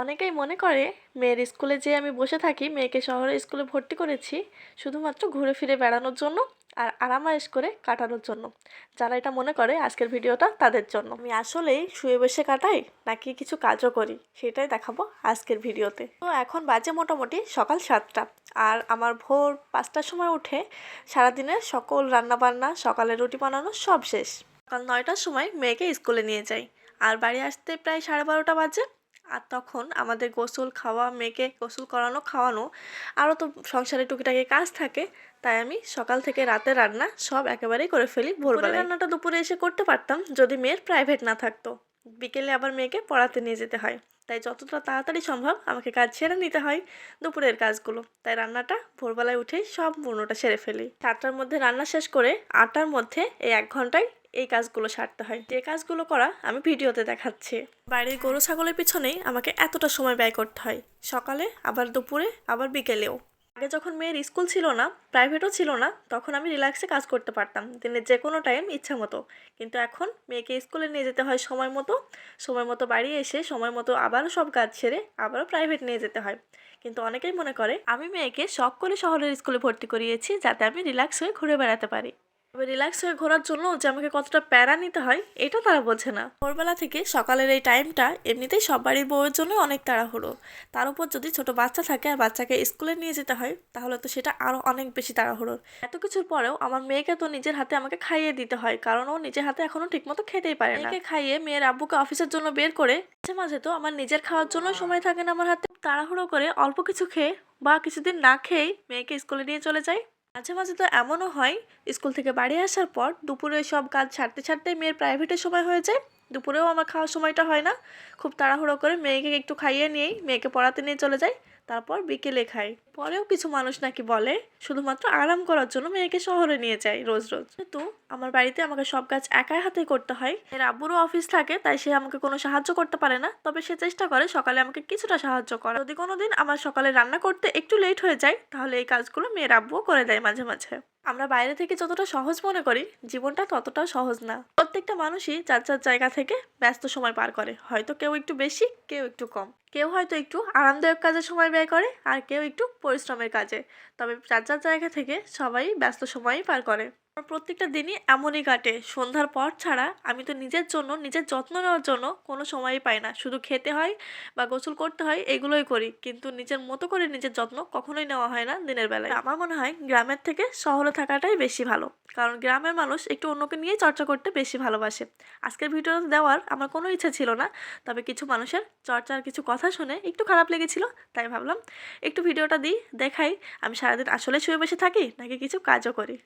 অনেকেই মনে করে মেয়ের স্কুলে যেয়ে আমি বসে থাকি, মেয়েকে শহরে স্কুলে ভর্তি করেছি শুধুমাত্র ঘুরে ফিরে বেড়ানোর জন্য আর আরামায়েশ করে কাটানোর জন্য। যারা এটা মনে করে, আজকের ভিডিওটা তাদের জন্য। আমি আসলেই শুয়ে বসে কাটাই নাকি কিছু কাজও করি, সেটাই দেখাবো আজকের ভিডিওতে। তো এখন বাজে মোটামুটি সকাল সাতটা আর আমার ভোর পাঁচটার সময় উঠে সারাদিনের সকল রান্নাবান্না, সকালে রুটি বানানো সব শেষ। সকাল নয়টার সময় মেয়েকে স্কুলে নিয়ে যাই। আর বাড়ি আসতে প্রায় সাড়ে বারোটা বাজে। আর তখন আমাদের গোসল খাওয়া মেয়েকে গোসল করানো খাওয়ানো আরও তো সংসারে টুকিটাকি কাজ থাকে তাই আমি সকাল থেকে রাতে রান্না সব একেবারেই করে ফেলি ভোরবেলা রান্নাটা দুপুরে এসে করতে পারতাম যদি মেয়ের প্রাইভেট না থাকতো। বিকেলে আবার মেয়েকে পড়াতে নিয়ে যেতে হয় তাই যতটা তাড়াতাড়ি সম্ভব আমাকে কাজ সেরে নিতে হয় দুপুরের কাজগুলো। তাই রান্নাটা ভোরবেলায় উঠেই সম্পূর্ণটা সেরে ফেলি। সাতটার মধ্যে রান্না শেষ করে আটটার মধ্যে এই এক ঘন্টায় এই কাজগুলো সারতে হয়। যে কাজগুলো করা আমি ভিডিওতে দেখাচ্ছি। বাড়ির গরু, ছাগলের পিছনেই আমাকে এতটা সময় ব্যয় করতে হয়। সকালে, আবার দুপুরে, আবার বিকেলেও। আগে যখন মেয়ের স্কুল ছিল না, প্রাইভেটও ছিল না, তখন আমি রিল্যাক্সে কাজ করতে পারতাম। দিনের যে কোনো টাইম ইচ্ছা মতো। কিন্তু এখন মেয়েকে স্কুলে নিয়ে যেতে হয় সময় মতো। সময় মতো বাড়ি এসে, সময় মতো আবারও সব কাজ সেরে আবারও প্রাইভেট নিয়ে যেতে হয়। কিন্তু অনেকেই মনে করে, আমি মেয়েকে শখ করে শহরের স্কুলে ভর্তি করিয়েছি যাতে আমি রিল্যাক্স হয়ে ঘুরে বেড়াতে পারি। তবে রিল্যাক্স হয়ে ঘোরার জন্য যে আমাকে কতটা প্যারা নিতে হয়, এটা তারা বোঝে না। ভোরবেলা থেকে সকালের এই টাইমটা এমনিতেই সব বাড়ির বউয়ের জন্য অনেক তাড়াহুড়ো। তার উপর যদি ছোট বাচ্চা থাকে আর বাচ্চাকে স্কুলে নিয়ে যেতে হয়, তাহলে তো সেটা আরও অনেক বেশি তাড়াহুড়ো। এত কিছুর পরেও আমার মেয়েকে তো নিজের হাতে আমাকে খাইয়ে দিতে হয়, কারণ ও নিজের হাতে এখনও ঠিকমতো খেতেই পারে না। খাইয়ে মেয়ের আব্বুকে অফিসের জন্য বের করে মাঝে মাঝে তো আমার নিজের খাওয়ার জন্য সময় থাকে না আমার হাতে। তাড়াহুড়ো করে অল্প কিছু খেয়ে বা কিছুদিন না খেয়েই মেয়েকে স্কুলে নিয়ে চলে যাই। মাঝে মাঝে তো এমনও হয়, স্কুল থেকে বাড়ি আসার পর দুপুরে সব কাজ ছাড়তে ছাড়তে মেয়ের প্রাইভেটের সময় হয়ে যায়। দুপুরেও আমার খাওয়ার সময়টা হয় না। খুব তাড়াহুড়ো করে মেয়েকে একটু খাইয়ে নিয়েই মেয়েকে পড়াতে নিয়ে চলে যাই। তারপর বিকেলে খাই। পরেও কিছু মানুষ নাকি বলে, শুধুমাত্র আরাম করার জন্য মেয়েকে শহরে নিয়ে যায় রোজ রোজ। কিন্তু আমার বাড়িতে আমাকে সব কাজ একাই হাতে করতে হয়। এর আব্বুরও অফিস থাকে, তাই সে আমাকে কোনো সাহায্য করতে পারে না। তবে সে চেষ্টা করে সকালে আমাকে কিছুটা সাহায্য করে যদি কোনো দিন আমার সকালে রান্না করতে একটু লেট হয়ে যায়, তাহলে এই কাজগুলো মেয়ের আব্বুও করে দেয় মাঝে মাঝে। আমরা বাইরে থেকে যতটা সহজ মনে করি, জীবনটা ততটাও সহজ না। প্রত্যেকটা মানুষই যার যার জায়গা থেকে ব্যস্ত সময় পার করে। হয়তো কেউ একটু বেশি, কেউ একটু কম। কেউ হয়তো একটু আরামদায়ক কাজে সময় ব্যয় করে আর কেউ একটু পরিশ্রমের কাজে। তবে যার যার জায়গা থেকে সবাই ব্যস্ত সময়ই পার করে। আমার প্রত্যেকটা দিনই এমনই কাটে। সন্ধ্যার পর ছাড়া আমি তো নিজের জন্য, নিজের যত্ন নেওয়ার জন্য কোনো সময়ই পাই না। শুধু খেতে হয় বা গোসল করতে হয়, এগুলোই করি। কিন্তু নিজের মতো করে নিজের যত্ন কখনোই নেওয়া হয় না দিনের বেলায়। আমার মনে হয় গ্রামের থেকে শহরে থাকাটাই বেশি ভালো। কারণ গ্রামের মানুষ একটু অন্যকে নিয়েই চর্চা করতে বেশি ভালোবাসে। আজকের ভিডিও দেওয়ার আমার কোনো ইচ্ছা ছিল না। তবে কিছু মানুষের চর্চার কিছু কথা শুনে একটু খারাপ লেগেছিল, তাই ভাবলাম একটু ভিডিওটা দিই, দেখাই। আমি সারাদিন আসলে শুয়ে বসে থাকি নাকি কিছু কাজও করি?